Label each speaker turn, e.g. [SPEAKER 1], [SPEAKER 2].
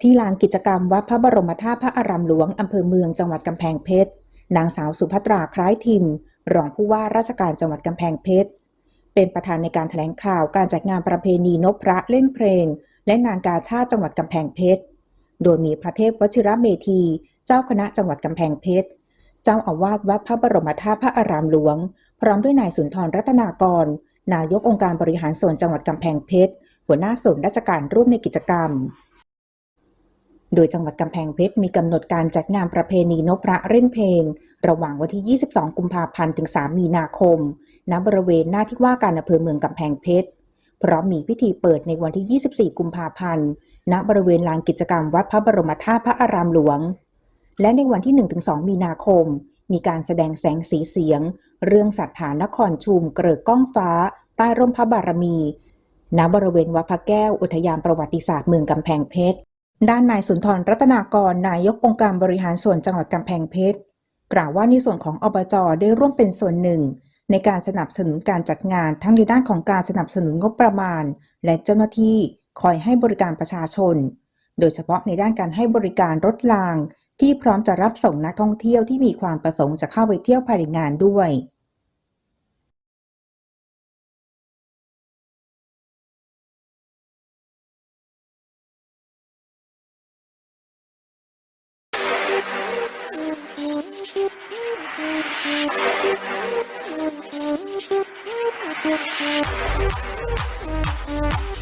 [SPEAKER 1] ที่ลานกิจกรรมวัดพระบรมธาตุพระอารามหลวงอำเภอเมืองจังหวัดกำแพงเพชร นางสาวสุภัตราคล้ายทิม รองผู้ว่าราชการจังหวัดกำแพงเพชร เป็นประธานในการแถลงข่าวการจัดงานประเพณีนพพระเล่นเพลง และงานกาชาติจังหวัดกำแพงเพชร โดยมีพระเทพวชิระเมธี เจ้าคณะจังหวัดกำแพงเพชร เจ้าอาวาสวัดพระบรมธาตุพระอารามหลวง พร้อมด้วยนายสุนทรรัตนากร นายกองค์การบริหารส่วนจังหวัดกำแพงเพชร หัวหน้าส่วนราชการร่วมในกิจกรรม โดยจังหวัดกำแพงเพชรมีกำหนดการจัดงานประเพณีนพพระเล่นเพลง ระหว่างวันที่ 22 กุมภาพันธ์ ถึง 3 มีนาคม ณ บริเวณหน้าที่ว่าการอำเภอเมืองกำแพงเพชร พร้อมมีพิธีเปิดในวันที่ 24 กุมภาพันธ์ ณ บริเวณลานกิจกรรมวัดพระบรมธาตุพระอารามหลวง และในวันที่ 1-2 มีนาคม มีการแสดงแสงสีเสียง เรื่องสัทธานครชุม เกริกก้องฟ้า ใต้ร่มพระบารมี ณ บริเวณวัดพระแก้ว อุทยานประวัติศาสตร์เมืองกำแพงเพชร ด้านนายสุนทรรัตนากรนายกองค์การบริหารส่วนจังหวัดกำแพงเพชรกล่าวว่าในส่วนของอบจได้ร่วมเป็นส่วนหนึ่ง ในการสนับสนุนการจัดงานทั้งในด้านของการสนับสนุนงบประมาณ และเจ้าหน้าที่คอยให้บริการประชาชน โดยเฉพาะในด้านการให้บริการรถราง ที่พร้อมจะรับส่งนักท่องเที่ยวที่มีความประสงค์จะเข้าไปเที่ยวภายในงานด้วย Thank